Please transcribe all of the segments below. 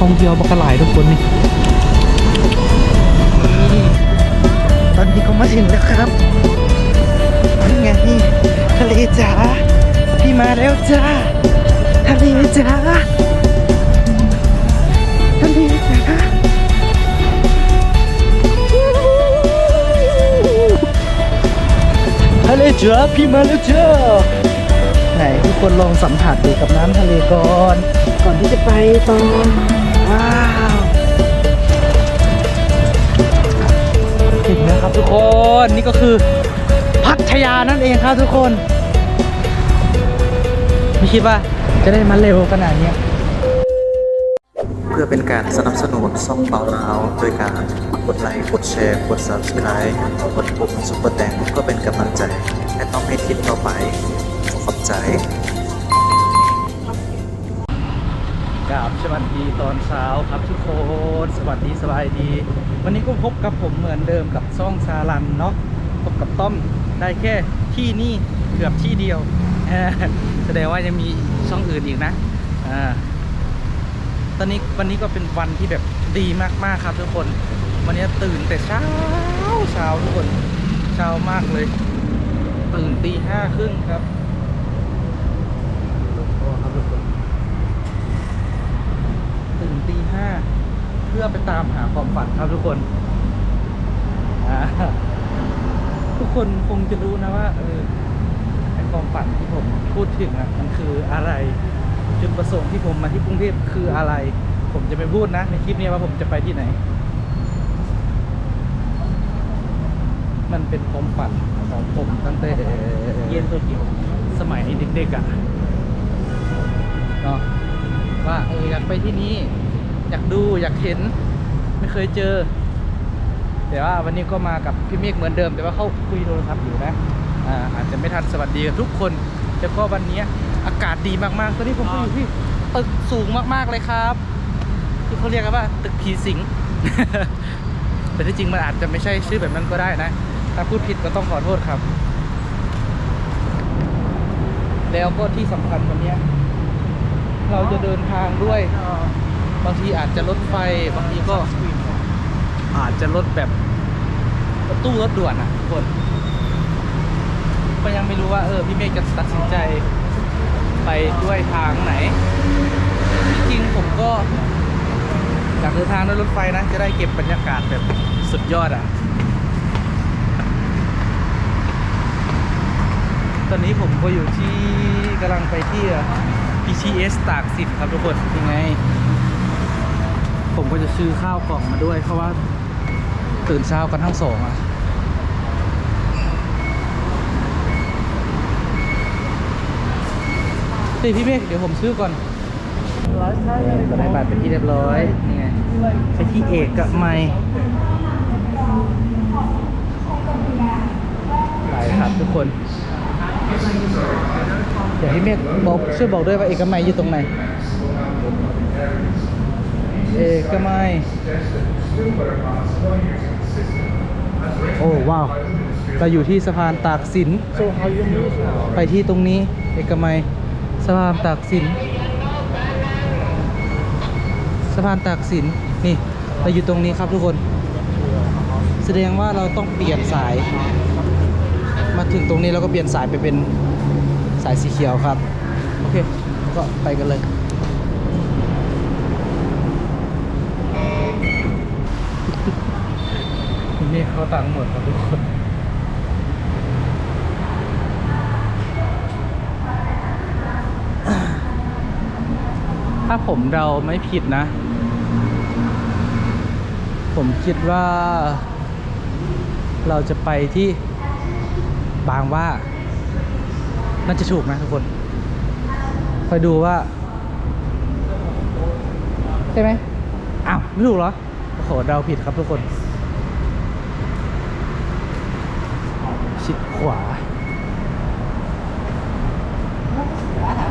ท่องเที่ยวบักกะหลายทุกคนนี่ตอนนี้ก็มาถึงแล้วครับนี่ไงนี่ทะเลจ๋าพี่มาแล้วจ้าทะเลจ๋าทะเลจ๋าทะเลจ๋าพี่มาแล้วจ้าไหนทุกคนลองสัมผัสดูกับน้ำทะเลก่อน ก่อนที่จะไปต่อ ว้าวถึงแล้วครับทุกคนนี่ก็คือพัทยานั่นเองครับทุกคน ไม่คิดว่าจะได้มาเร็วขนาดนี้เพื่อเป็นการสนับสนุนซ่องเปาเราโดยการกดไลค์ กดแชร์ กด subscribe กดปุ่มซุปเปอร์แตงเพื่อเป็นกำลังใจ และต้องให้ทิปต่อไปขอบใจ กราบสวัสดีตอนเช้าครับทุกคนสวัสดีสบายดี วันนี้ก็พบกับผมเหมือนเดิมกับซ่องซาลันเนาะพบกับต้อมได้แค่ที่นี่เกือบที่เดียวแสดงว่ายังมีช่องอื่นอีกนะอ่าตอนนี้วันนี้ก็เป็นวันที่แบบดีมากๆครับทุกคน วันนี้ตื่นแต่เช้าเช้าทุกคนเช้ามากเลย ตื่นตีห้าครึ่งครับโอ้ครับทุกคน ตื่นตีห้า เพื่อไปตามหาความฝันครับทุกคน ทุกคนคงจะรู้นะว่าเออไอความฝันที่ผมพูดถึงอะมันคืออะไร จุดประสงค์ที่ผมมาที่กรุงเทพคืออะไร ผมจะไม่พูดนะ ในคลิปนี้ว่าผมจะไปที่ไหน มันเป็นความฝันของผมตั้งแต่เย็นตัวเดียวสมัยเด็กๆอะเนาะว่าเอออยากไปที่นี่ อยากดูอยากเห็นไม่เคยเจอ แต่ว่าวันนี้ก็มากับพี่เมฆเหมือนเดิม แต่ว่าเขาคุยโทรศัพท์อยู่นะอ่าอาจจะไม่ทันสวัสดีกับทุกคนแล้วก็วันนี้อากาศดีมากๆตอนนี้ผมก็อยู่ที่ตึกสูงมากๆเลยครับ ที่เขาเรียกกันว่า ตึกผีสิงแต่ที่จริงมันอาจจะไม่ใช่ชื่อแบบนั้นก็ได้นะ ถ้าพูดผิดก็ต้องขอโทษครับ แล้วก็ที่สำคัญวันนี้ เราจะเดินทางด้วย บางทีอาจจะรถไฟ บางทีก็อาจจะรถแบบรถตู้รถด่วนอะทุกคน ก็ยังไม่รู้ว่าเออพี่เมฆจะตัดสินใจไปด้วยทางไหน จริงๆผมก็อยากเดินทางด้วยรถไฟนะ จะได้เก็บบรรยากาศแบบสุดยอดอะ ตอนนี้ผมก็อยู่ที่กำลังไปที่ PCS ตากสินครับทุกคนยังไง ผมก็จะซื้อข้าวกล่องมาด้วย เพราะว่าตื่นเช้ากันทั้งสองอะเฮ้ยพี่เมฆเดี๋ยวผมซื้อก่อนก็ได้บัตรเป็นที่เรียบร้อยนี่ไงไปที่เอกกับไม่ไปครับทุกคนเดี๋ยวให้เมฆบอกช่วยบอกด้วยว่าเอกมัยอยู่ตรงไหน เอกมัยโอ้ว้าวเราอยู่ที่สะพานตากสิน ไปที่ตรงนี้เอกมัยสะพานตากสินสะพานตากสินนี่เราอยู่ตรงนี้ครับทุกคน แสดงว่าเราต้องเปลี่ยนสาย มาถึงตรงนี้เราก็เปลี่ยนสายไปเป็นสายสีเขียวครับ โอเค ก็ไปกันเลย นี่เขาตังหมดครับทุกคนถ้าผมเดาไม่ผิดนะ ผมคิดว่า เราจะไปที่บางว่า น่าจะถูกนะทุกคนคอยดูว่า ใช่ไหมอ้าว ไม่ถูกเหรอโอ้โหเดาผิดครับทุกคน ชิด ขวา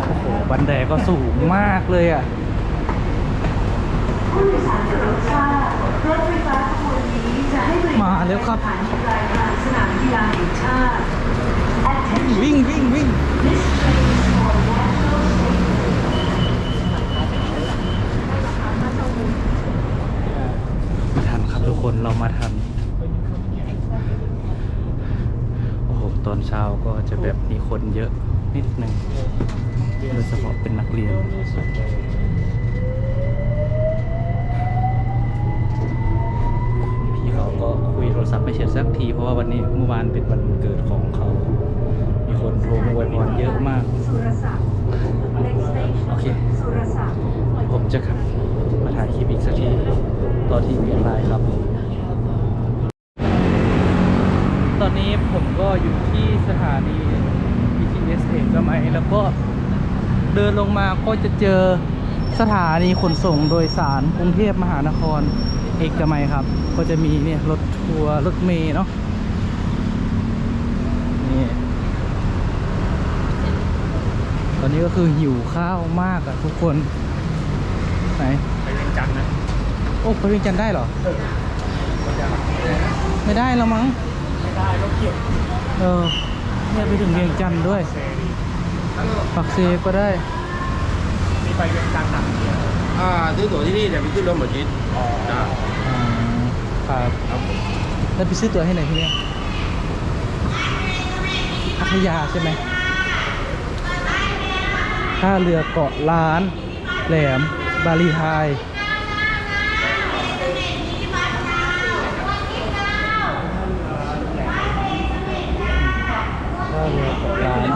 โอ้โห บันไดก็สูงมากเลยอะผู้โดยสารโปรดทราบรถไฟฟ้าขบวนนี้จะให้บริการมาแล้วครับสถานีปลายทางสนามกีฬาแห่งชาติ Attention วิ่งวิ่งวิ่ง This train is for national safety ทุกคนเรามาทัน โอ้โห ตอนเช้าก็จะแบบมีคนเยอะ นิดนึงโดยเฉพาะเป็นนักเรียนพี่เขาก็คุยโทรศัพท์ไม่เสร็จสักที เพราะว่าวันนี้เมื่อวานเป็นวันเกิดของเขา มีคนโทรมาอวยพรเยอะมากสุรศักดิ์ Next station โอเคสุรศักดิ์ผมจะขับมาถ่ายคลิปอีกสักทีตอนที่เวียนไลน์ครับ ตอนนี้ผมก็อยู่ที่สถานี BTS เอกมัยแล้วก็เดิ นลงมาก็จะเจอสถานีขนส่งโดยสารกรุงเทพมหานครเอกมัยครับ ก็จะมีเนี่ยรถทัวร์รถเมล์เนาะนี่ตอนนี้ก็คือหิวข้าวมากอะทุกคน ไหน ไปเวียงจันทร์นะ โอ้ไปเวียงจันทร์ได้เหรอ ไม่ได้แล้วมั้ง ไม่ได้รถเกี่ยวเออเนี่ยไปถึงเวียงจันทร์ด้วยเซรีปักเซก็ได้มี ไปเวียงจันทร์หนักเดียวอ่าซื้อตั๋วที่นี่แต่ไม่ขึ้นรถหมดจิตอ๋อจ้าอ่าครับแล้วไปซื้อตั๋วให้ไหนที่เนี่ยพัทยาใช่ไหมท่าเรือเกาะล้าน แหลม บาลีไฮท่าเรือเกาะล้าน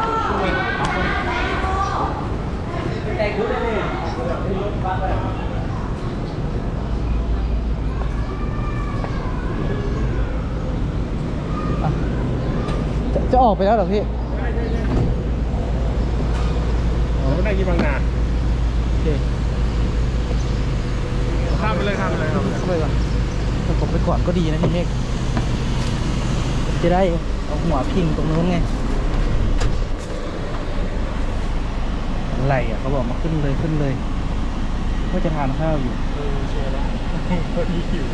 จะจะ ออกไปแล้วเหรอพี่ผมก็ได้ที่บางนาโอเคข้ามไปเลยข้ามไปเลยครับเข้าไปก่อนแต่ผมไปก่อนก็ดีนะพี่เมฆจะได้เอาหัวพิงตรงนู้นไงอะไรอะเขาบอกมาขึ้นเลยขึ้นเลยว่าจะทานข้าวอยู่เออเชียร์แล้วพอดีหิว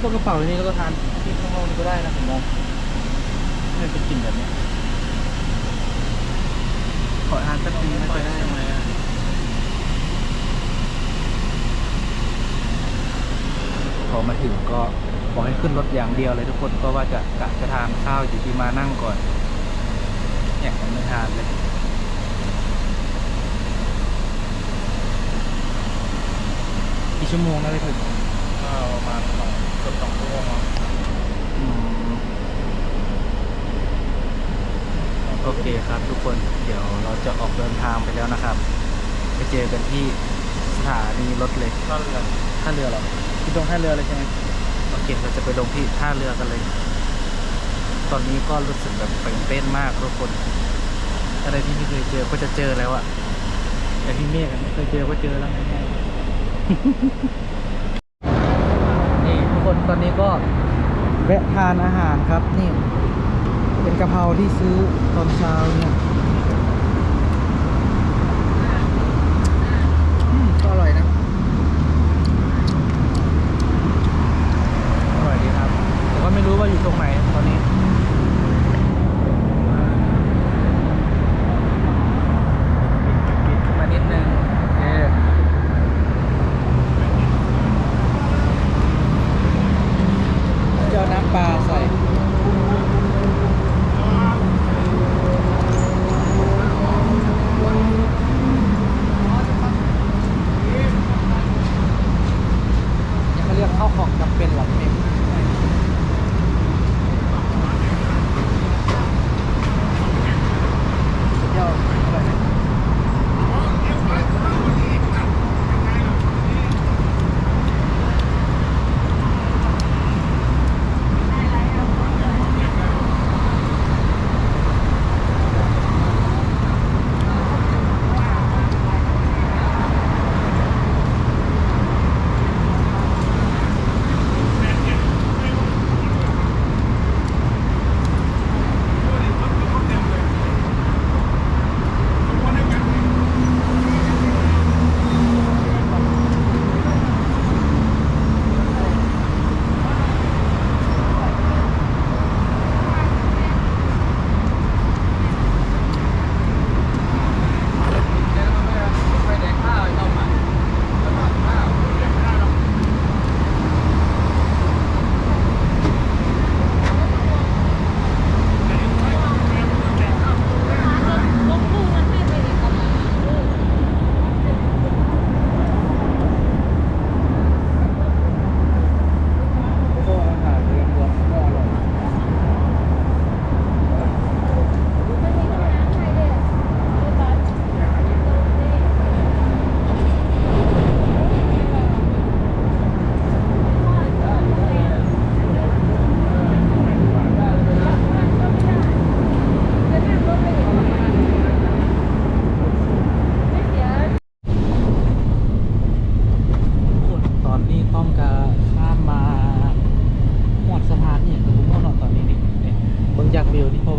พวกกระเป๋านี้แล้วก็ทานที่ข้างนอกนี่ก็ได้นะผมมองไม่เป็นกลิ่นแบบนี้ข อทานสักทีไม่ค่อยได้ไหมพอมาถึงก็บอกให้ขึ้นรถอย่างเดียวเลยทุกคนก็ว่าจะกะจะทานข้าวอยู่ที่มานั่งก่อนเนี่ยยังไม่ทานเลยกี่ชั่วโมงแล้วไปถึงก็ประมาณสองเกือบสองชั่วโมงครับ อืม โอเคครับทุกคนเดี๋ยวเราจะออกเดินทางไปแล้วนะครับ ไปเจอกันที่สถานีรถเลยก็เรือท่าเรือเหรอที่ตรงท่าเรือเลยใช่ไหมโอเคเราจะไปลงที่ท่าเรือกันเลย ตอนนี้ก็รู้สึกแบบตื่นเต้นมากทุกคน อะไรที่ไม่เคยเจอก็จะเจอแล้วอะแต่พี่เมฆอะไม่เคยเจอก็เจอแล้วไงนี่ทุกคนตอนนี้ก็แวะทานอาหารครับนี่ เป็นกะเพราที่ซื้อตอนเช้าเนี่ยอืมก็อร่อยนะ อร่อยดีครับแต่ก็ไม่รู้ว่าอยู่ตรงไหนตอนนี้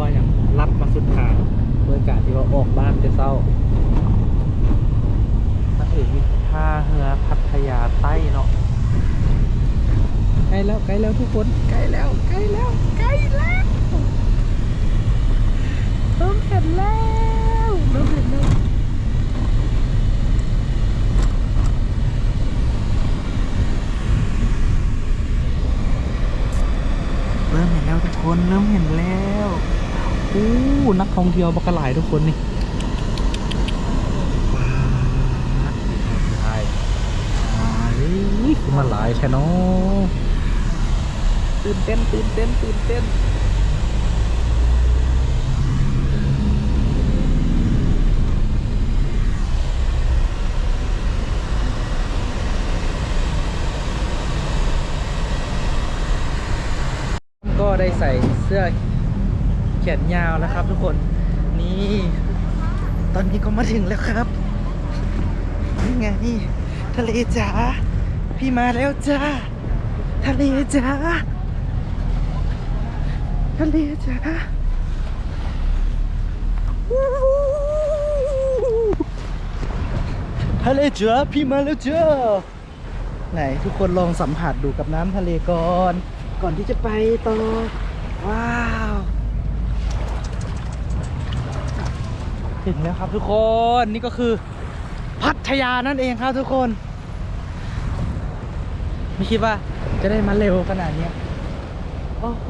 ว่าอย่างลัดมาสุดทางโดยการที่ว่าออกบ้านจะเศร้ามาถึงท่าเรือพัทยาใต้เนาะใกล้แล้วใกล้แล้วทุกคนใกล้แล้วใกล้แล้วใกล้แล้วเริ่มเห็นแล้วเริ่มเห็นแล้วเริ่มเห็นแล้วทุกคนเริ่มเห็นแล้ว อู้นักท่องเที่ยวบักกะหลายทุกคนนี่ว้าวใช่ขึ้นมาหลายแค่น้องตื่นเต้นตื่นเต้นตื่นเต้นก็ได้ใส่เสื้อ แขนยาวนะครับ ทุกคน นี่ ตอนนี้ก็มาถึงแล้วครับ นี่ไงนี่ทะเลจ๋า พี่มาแล้วจ้า ทะเลจ๋า ทะเลจ๋าวู้ฮู้ทะเลจ๋าพี่มาแล้วจ้าไหนทุกคนลองสัมผัสดูกับน้ำทะเลก่อน ก่อนที่จะไปต่อ ว้าว ถึงแล้วครับทุกคนนี่ก็คือพัทยานั่นเองครับทุกคน ไม่คิดว่าจะได้มาเร็วขนาดนี้โอ้โห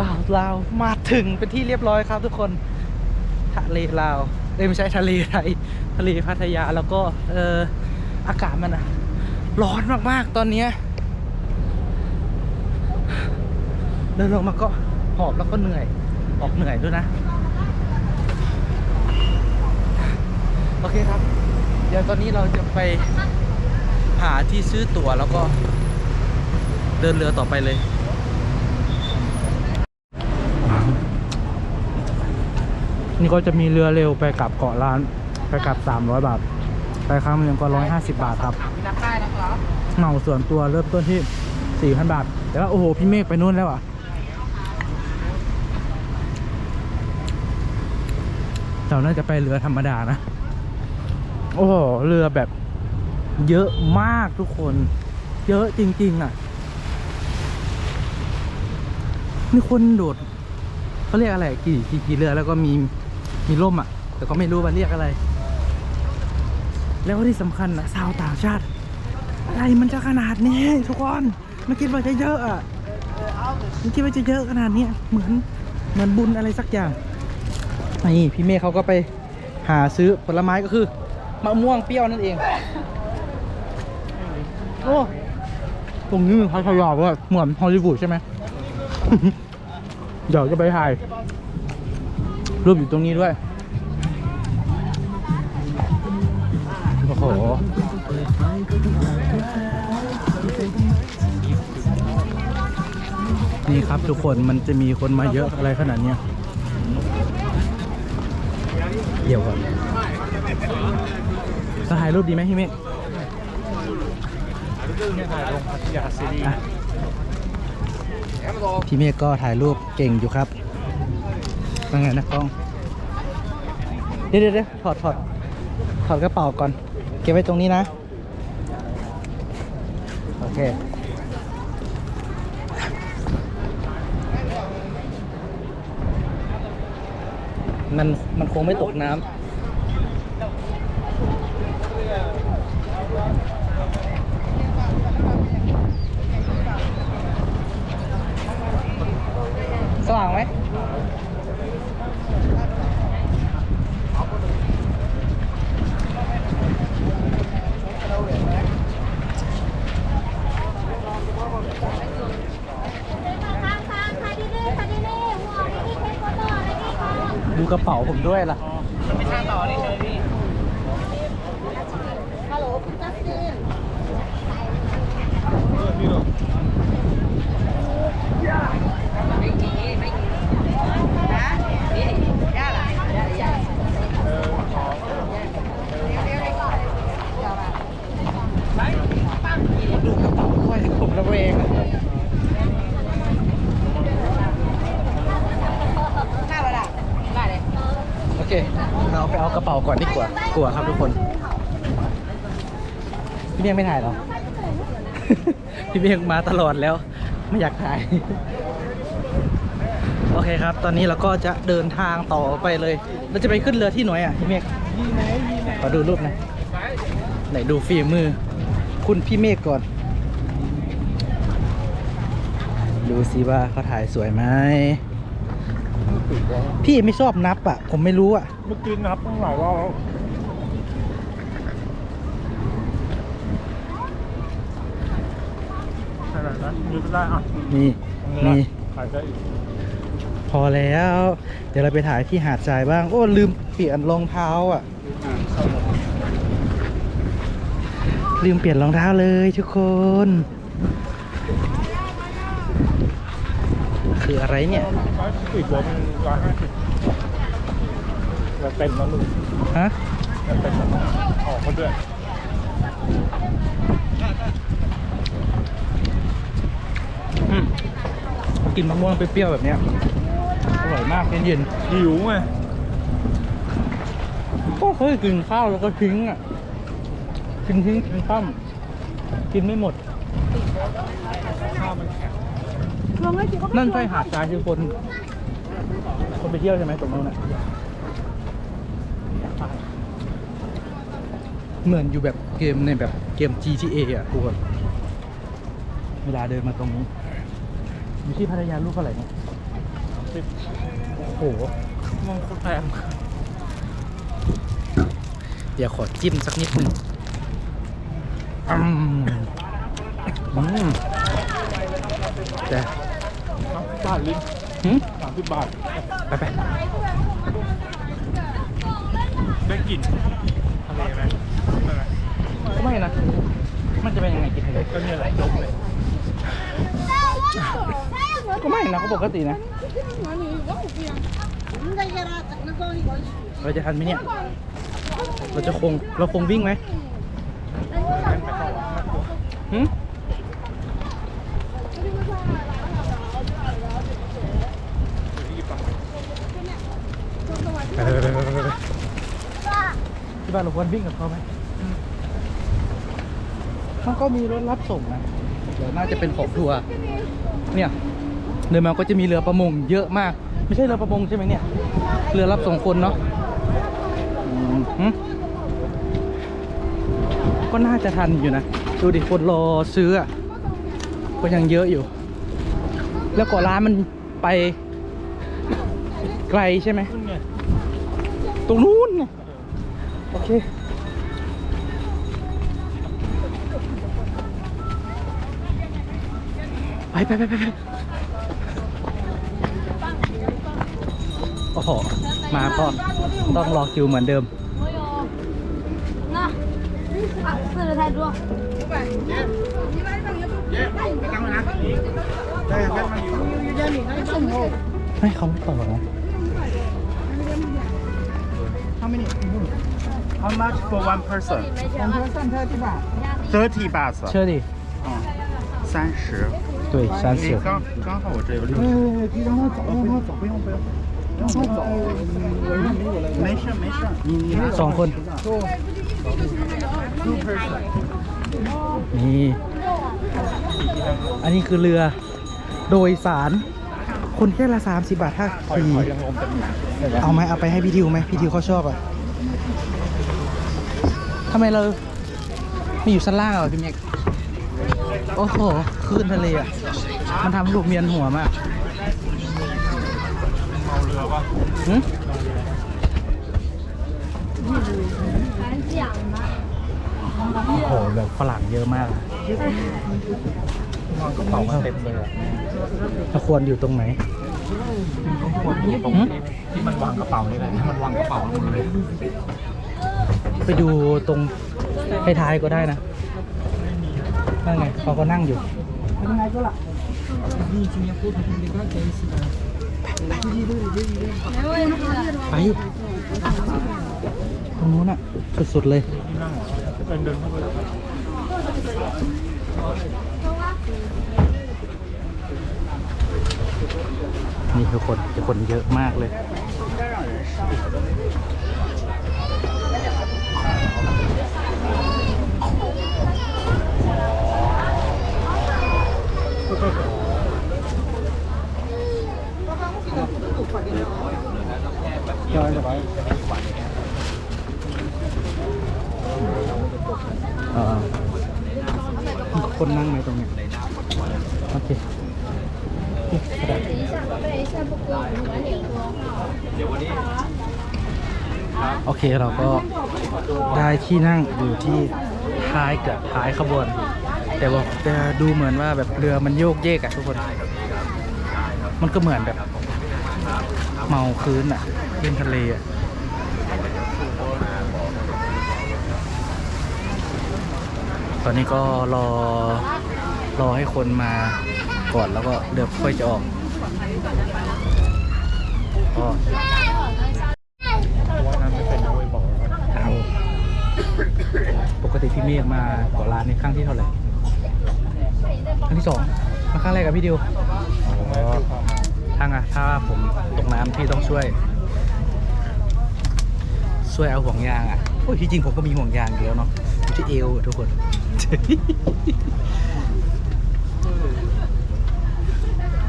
บ่าวลาวมาถึงเป็นที่เรียบร้อยครับทุกคนทะเลลาวเอ้ยไม่ใช่ทะเลไทยทะเลพัทยาแล้วก็เอออากาศมันอะร้อนมากๆตอนนี้เดินลงมาก็หอบแล้วก็เหนื่อย ออกเหนื่อยด้วยนะ โอเคครับ เดี๋ยวตอนนี้เราจะไปหาที่ซื้อตั๋วแล้วก็เดินเรือต่อไปเลยนี่ก็จะมีเรือเร็วไปกลับเกาะล้าน ไปกลับ 300 บาท ไปครั้งหนึ่งก็ 150 บาทครับเหมาส่วนตัวเริ่มต้นที่ 4,000 บาท แต่ว่าโอ้โห พี่เมฆไปนู่นแล้วอะ เราน่าจะไปเรือธรรมดานะ โอ้โหเรือแบบเยอะมากทุกคน เยอะจริง ๆ อะมีคนโดดเขาเรียกอะไรกี่กี่กี่เรือแล้วก็มีมีร่มอะ แต่ก็ไม่รู้ว่าเรียกอะไร แล้วที่สำคัญนะชาวต่างชาติ อะไรมันจะขนาดนี้ทุกคนไม่คิดว่าจะเยอะอะไม่คิดว่าจะเยอะขนาดนี้เหมือนเหมือนบุญอะไรสักอย่าง นี่พี่เมฆเขาก็ไปหาซื้อผลไม้ก็คือมะม่วงเปรี้ยวนั่นเอง โอ้ตรงนี้พัทยาว่าเหมือนฮอลลีวูดใช่ไหม เดี๋ยวจะไปถ่าย รูปอยู่ตรงนี้ด้วย โอ้โหนี่ครับทุกคนมันจะมีคนมาเยอะอะไรขนาดเนี้ย เดี๋ยวก่อนจะถ่ายรูปดีไหมพี่เมฆถ่ายลงพัทยาซีรีส์พี่เมฆก็ถ่ายรูปเก่งอยู่ครับเป็นไงนะกล้อง เดี๋ยวเดี๋ยวเดี๋ยวถอดถอดถอดกระเป๋าก่อน เก็บไว้ตรงนี้นะ โอเค มันมันคงไม่ตกน้ำสว่างไหมดูกระเป๋า ผมด้วยล่ะาไปเอากระเป๋าก่อนดีกว่ากลัวครับทุกคน พี่เมียงไม่ถ่ายหรอ พี่เมียงมาตลอดแล้ว ไม่อยากถ่าย โอเคครับ ตอนนี้เราก็จะเดินทางต่อไปเลย เราจะไปขึ้นเรือที่หน่วยอะพี่เมฆขอดูรูปหนะไหนดูฝีมือ คุณพี่เมฆก่อน ดูสิว่าเขาถ่ายสวยไหม พี่ไม่ชอบนับอะ ผมไม่รู้อะเมื่อกี้นับตั้งหลายรอบแล้วขนาดนั้นยืดได้อะนี่นี่ขายได้อีกพอแล้ว เดี๋ยวเราไปถ่ายที่หาดทรายบ้าง โอ้ ลืมเปลี่ยนรองเท้าอะ ลืมเปลี่ยนรองเท้าเลยทุกคน คืออะไรเนี่ยร้อยสิบหัวมันร้อยห้าสิบจะเต็มแล้วลูกฮะจะเต็มแล้วออกมาด้วยอืมกลินมะม่วงเปรี้ยวๆแบบเนี้ยอร่อยมากเย็นหิวไงๆก็เคยกินข้าวแล้วก็ทิ้งอะทิ้งทิ้งทิ้งข้ามกินไม่หมด ข้าวมันแข็ง นั่นใช่หาดทรายคือคน คนไปเที่ยวใช่ไหมตรงนู้นน่ะเหมือนอยู่แบบเกมในแบบเกม GTA อะทุกคนเวลาเดินมาตรงนี้อยู่ที่พัทยาลูกเท่าไหร่เนี่ยสิบโอ้โหมองโคตรแพงเดี๋ยวขอจิ้มสักนิดหนึงอืมอืมแต่สามสิ บบาทลิ้นหืมสามสิบบาท ไปไปได้กลิ่นทะเลไหมไม่ไหมก็ไม่นะ มันจะเป็นยังไงกินทะเลก็เนี่ยแหละจบเลย ก็ไม่นะก็ปกตินะเราจะทันไหมเนี่ย เราจะคง เราคงวิ่งไหม ไปไปไปไปไปไปที่บ้านเราควรวิ่งกับเขาไหมเขาก็มีรถรับส่งนะเดี๋ยวน่าจะเป็นของทัวร์เนี่ยเดินมาก็จะมีเรือประมงเยอะมาก ไม่ใช่เรือประมงใช่ไหมเนี่ย เรือรับส่งคนเนาะอืมก็น่าจะทันอยู่นะ ดูดิคนรอซื้ออะก็ยังเยอะอยู่ แล้วก็ร้านมันไปไกลใช่ไหมขึ้นไง ตรงนู้นนะโอเคไปไปไปไปโอ้โห มาก่อนต้องรอคิวเหมือนเดิมเฮ้ยเขาไม่ตอบนะ How much for one person? Thirty baht. เชื่อดิ 三十。对三十刚刚好我这有六十。让他走，让他走，不用不用。让他走，没事没事，你你拿 สองคน two person。 นี่ อันนี้คือเรือโดยสาร คนแค่ละสามสิบบาทถ้าฟรีเอาไหมเอาไปให้พี่ทิวไหมพี่ทิวเขาชอบอะทำไมเราไม่อยู่ชั้นล่างเหรอพี่เมกโอ้โหคลื่นทะเลอะ มันทำลูกเมียนหัวมากโอ้โหแบบฝรั่งเยอะมาก กระเป๋ามันเต็มเลยอะถ้ควรอยู่ตรงไหนควรอยู่ตรงที่มันวางกระเป๋านี่แหละที่มันวางกระเป๋าลงเลยไปดูตรงท้ายก็ได้นะนั่นไงเขาก็นั่งอยู่ไปตรงนู้นอะสุดๆเลยเดินเข้าไป นี่คือคนคือคนเยอะมากเลย เคเราก็ได้ที่นั่งอยู่ที่ท้ายเกือบท้ายขบวน แต่ว่าแต่ดูเหมือนว่าแบบเรือมันโยกเยกอะทุกคน มันก็เหมือนแบบเมาคืนอะเล่นทะเลอะตอนนี้ก็รอรอให้คนมาก่อนแล้วก็เดี๋ยวค่อยจะออกก็เอา ปกติพี่เมฆมาเกาะล้านในครั้งที่เท่าไหร่ครั้งที่สองมาครั้งแรกกับพี่ดิวอ๋อทางอะถ้าผมตกน้ำพี่ต้องช่วย ช่วยเอาห่วงยางอะโอ้ยที่จริงผมก็มีห่วงยางอยู่แล้วเนาะอยู่ที่เอวทุกคน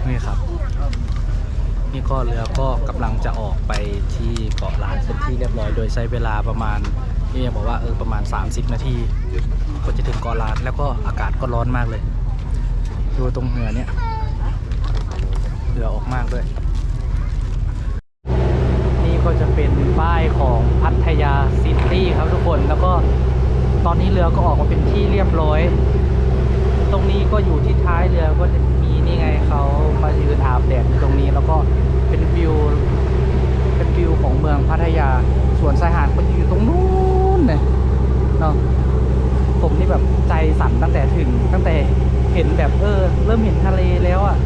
นี่ครับ นี่ก็เรือก็กำลังจะออกไปที่เกาะล้านเป็นที่เรียบร้อย โดยใช้เวลาประมาณ นี่บอกว่าเออประมาณ 30 นาทีก็จะถึงกาะล้านแล้วก็อากาศก็ร้อนมากเลย ดูตรงเหนือเนี่ยเหลือออกมากด้วย นี่ก็จะเป็นป้ายของพัทยาซิตี้ครับทุกคนแล้วก็ตอนนี้เรือก็ออกมาเป็นที่เรียบร้อย ตรงนี้ก็อยู่ที่ท้ายเรือก็จะมีนี่ไงเขามายืนอาบแดดอยู่ตรงนี้แล้วก็เป็นวิวเป็นวิวของเมืองพัทยา ส่วนชายหาดก็อยู่ตรงนู้น เนี่ยเนาะผมนี่แบบใจสั่นตั้งแต่ถึง ตั้งแต่เห็นแบบเออ เริ่มเห็นทะเลแล้วอะ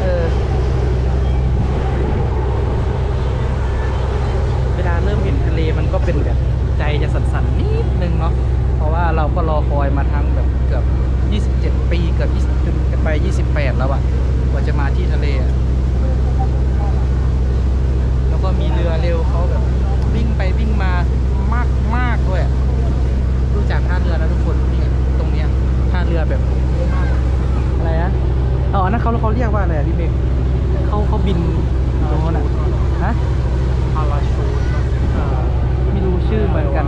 เออเวลาเริ่มเห็นทะเลมันก็เป็นแบบใจจะสั่นๆนิดนึงเนาะเพราะว่าเราก็รอคอยมาทั้งแบบเกือบ 27 ปีเกือบ20จนจะไป 28 แล้วอะกว่าจะมาที่ทะเลแล้วก็มีเรือเร็วเขาแบบวิ่งไปวิ่งมามากมากๆด้วยอะดูจากท่าเรือแล้วทุกคนนี่ตรงเนี้ยท่าเรือแบบอะไรนะอ๋ออันนั้น เขาเรียกว่าอะไรอะพี่เบกเขาเขาบินตรงโน้นอะฮะ พาราชูท ไม่รู้ชื่อเหมือนกัน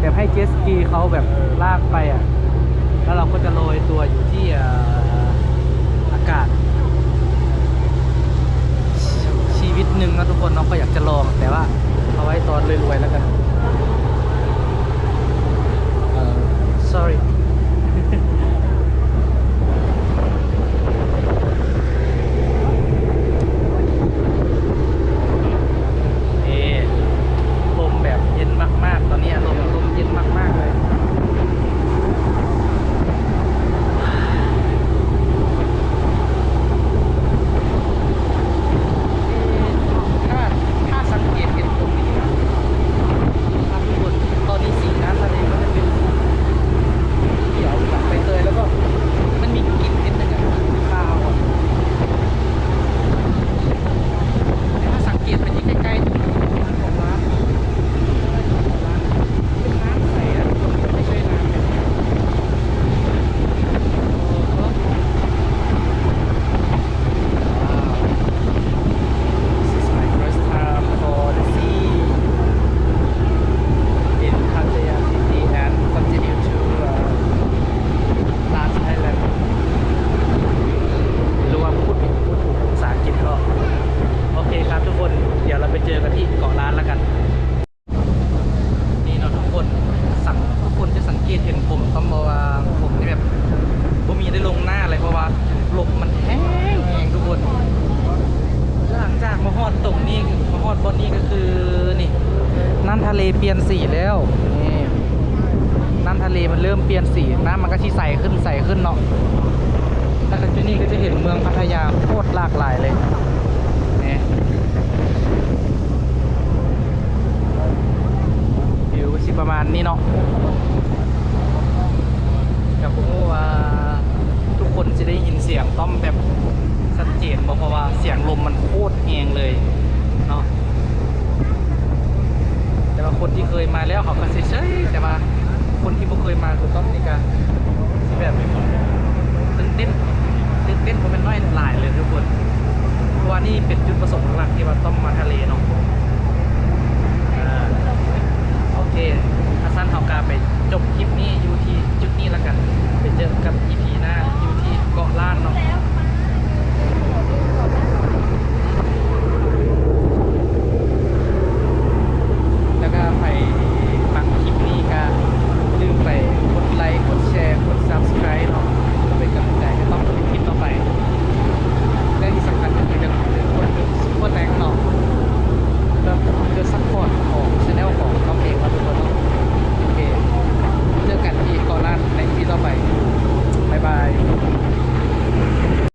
แบบให้เจตสกีเขาแบบลากไปอะ แล้วเราก็จะโรยตัวอยู่ที่เอ่ออากาศชชีวิตหนึ่งนะทุกคนน้องก็อยากจะลอง แต่ว่าเอาไว้ตอนรวยๆแล้วกันเอ่อ sorry เอ๊ะลมแบบเย็นมาก ๆ ตอนนี้ลมลมเย็นมาก ๆ เลย ถ้าถ้าสังเกตเห็นตรงนี้นะครับทุกคนตอนนี้สีน้ำทะเลก็จะเป็นสีเขียวแบบใบเตยแล้วก็มันมีกลิ่นนิดนึงอะคาวอะแต่ถ้าสังเกตไปที่ใกล้ๆตรงนี้ของร้านร้านเป็นน้ำใสอะทุกคนไม่ใช่น้ำแบบนี้โอ้โหว้าว This is my first time for the sea in Pattaya City and continue to uh, Last Island ไม่รู้ว่าพูดผิดพูดถูกภาษาอังกฤษก็โอเคครับทุกคน เดี๋ยวเราไปเจ อกันที่เกาะล้านแล้วกัน นี่เนาะทุกคนสังทุกคนจะสังเกตเห็นผมต้องบอกว่าผมนี่แบบผมมีได้ลงหน้าเลยเพราะว่าลมมันแห้งแห้งทุกคน หลังจากมาฮอดตรงนี้มาฮอดบนนี้ก็คือนี่น้ำทะเลเปลี่ยนสีแล้วนี่น้ำทะเลมันเริ่มเปลี่ยนสีน้ำมันก็ที่ใสขึ้นใสขึ้นเนาะแล้วก็ที่นี่ก็จะเห็นเมืองพัทยาโคตรหลากหลายเลยนี่ การนี่เนาะกับผมว่าทุกคนจะได้ยินเสียงต้อมแบบชัดเจนเพราะว่าเสียงลมมันโคตรเองเลยเนาะแต่ว่าคนที่เคยมาแล้วเขาก็เฉยๆแต่ว่าคนที่ไม่เคยมาคือต้องนี่กันแบบตื่นเต้นตื่นเต้นผมเป็นน้อยหลายเลยทุกคนเพราะว่านี่เป็นจุดประสงค์หลักที่ว่าต้องมาทะเลเนาะโอเค เอาการไปจบคลิปนี้อยู่ที่จุดนี้แล้วกันไปเจอกับอีพีหน้าอยู่ที่เกาะล้านเนาะแล้วก็ไปฟังคลิปนี้ก็ลืมไปกดไลค์กดแชร์กด subscribe เนาะ